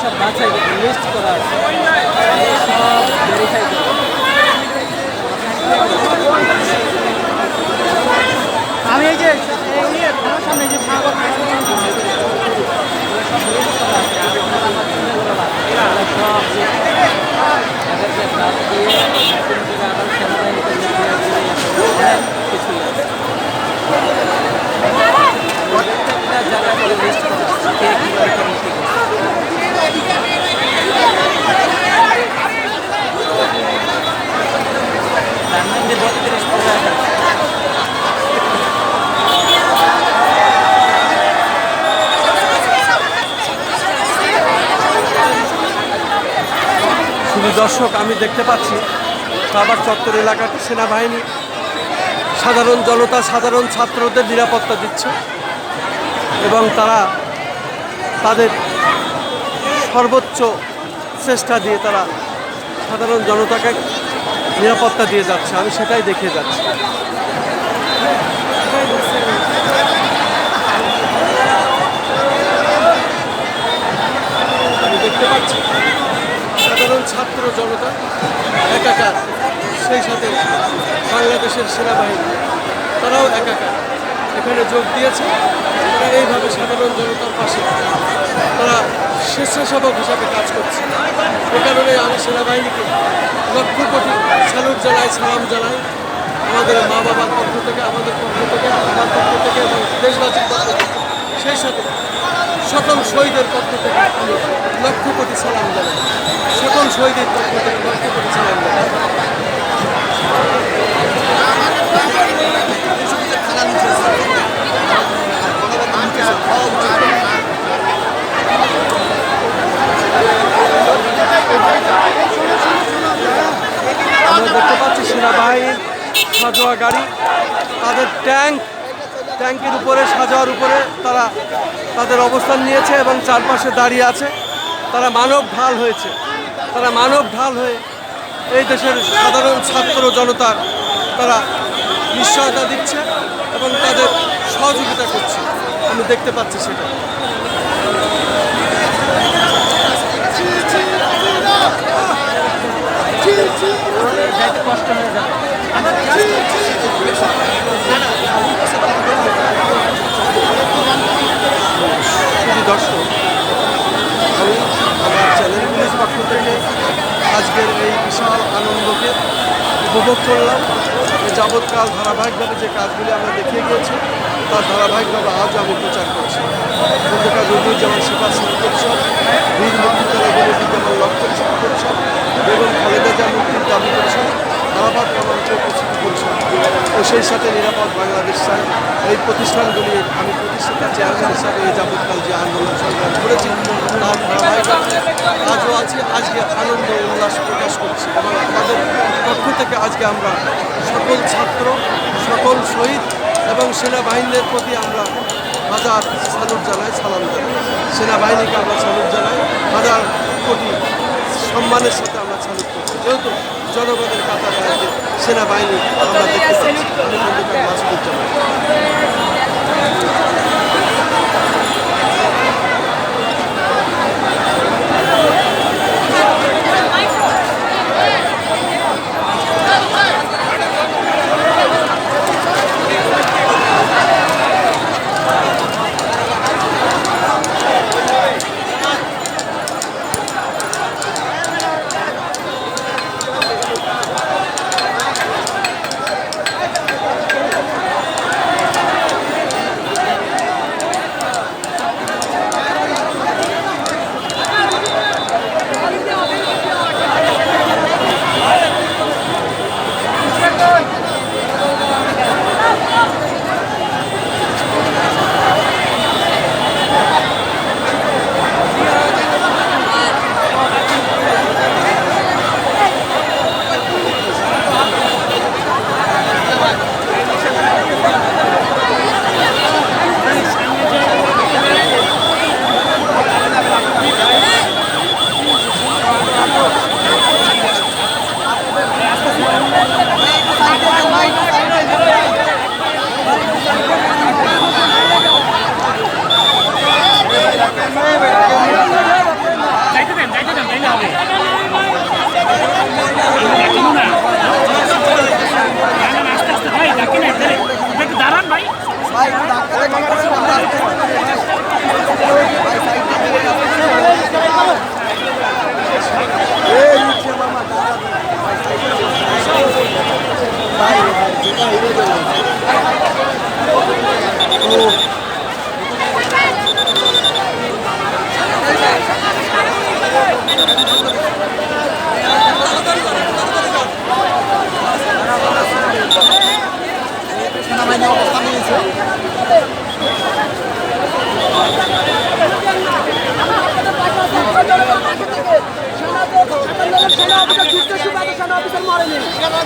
সব বাছাই লিস্ট করা আছে। সব ভেরিফাই করতে আমি এই যে এই ইয়ে থানার সামনে যে সাগর সব এদেরকে বাদ দিয়ে নতুন করে আবার সেনাবাহিনীকে নিয়ে অনেক কিছুই আছে প্রত্যেকটা জায়গা করে লিস্ট করা আছে কে কীভাবে কমিটি করছে তার মধ্যে বত্রিশ প্রকার শুধু দর্শক আমি দেখতে পাচ্ছি সাবার চত্বর এলাকাতে সেনাবাহিনী সাধারণ জনতা, সাধারণ ছাত্রদের নিরাপত্তা দিচ্ছে এবং তারা তাদের সর্বোচ্চ চেষ্টা দিয়ে তারা সাধারণ জনতাকে নিরাপত্তা দিয়ে যাচ্ছে। আমি সেটাই দেখে যাচ্ছি। দেখতে পাচ্ছি। সাধারণ ছাত্র জনতা, একাকার, সেই সাথে বাংলাদেশের সেনাবাহিনী, তারাও একাকার। এখানে যোগ দিয়েছে, তারা এইভাবে সাধারণ জনতার পাশে, তারা স্বেচ্ছাসেবক হিসাবে কাজ করছে। এ কারণে আমি সেনাবাহিনীকে লক্ষ কোটি স্যালুট জানাই সালাম জানাই আমাদের মা বাবার পক্ষ থেকে, আমাদের পক্ষ থেকে, আমার পক্ষ থেকে এবং দেশবাসীর পক্ষ থেকে, সেই সাথে সকল শহীদের পক্ষ থেকে লক্ষ কোটি সালাম জানাই। সকল শহীদের পক্ষ থেকে লক্ষ কোটি সালাম জানাই। দেখতে পাচ্ছি সেনাবাহিনীর সাজোয়া গাড়ি, তাদের ট্যাঙ্ক ট্যাঙ্কের উপরে, সাজোয়ার উপরে তারা তাদের অবস্থান নিয়েছে এবং চারপাশে দাঁড়িয়ে আছে। তারা মানব ঢাল হয়েছে। তারা মানব ঢাল হয়ে এই দেশের সাধারণ ছাত্র জনতার তারা নিশ্চয়তা দিচ্ছে এবং তাদের সহযোগিতা করছে। আমি দেখতে পাচ্ছি সেটা। কষ্ট হয়ে যাবে শুধু দর্শক আমি আমার চ্যানেলগুলির পক্ষ থেকে আজকের এই বিশাল আনন্দকে উপভোগ করলাম। যাবৎকাল ধারাবাহিকভাবে যে কাজগুলি আমরা দেখিয়ে গিয়েছি, তার ধারাবাহিকভাবে আজও আমি প্রচার করছি। খন্দকার রবিউজ্জামান সেবা স্মৃতি পরিষদ বীর মুক্তিযোদ্ধা রবিউজ্জামান লক্ষ্য স্মৃতি পরিষদ বেগম খালেদা জিয়া মুক্তির দাবি পরিষদ আরাফাত কমান্ডার প্রস্তুতি পরিষদ ও সেই সাথে নিরাপদ বাংলাদেশ চাই। এই প্রতিষ্ঠানগুলি আমি প্রতিষ্ঠাতা চেয়ারম্যান হিসাবে এই যাবৎকাল যে আন্দোলন সংগ্রাম করেছি, তার আছে আজকে আনন্দ উল্লাস প্রকাশ করছি এবং আমাদের পক্ষ থেকে আজকে আমরা সকল ছাত্র, সকল শহীদ এবং সেনাবাহিনীর প্রতি আমরা হাজার স্যালুট জানাই সালাম জানাই। সেনাবাহিনীকে আমরা স্যালুট জানাই, হাজার কোটি সম্মানের সাথে আমরা স্যালুট করছি। যেহেতু জনগণের কাতারে আজকে সেনাবাহিনী আমরা দেখতে পাচ্ছি। আমি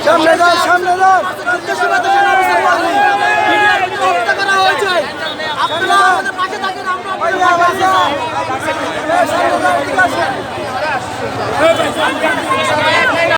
সামনে দাও সামনে দাও।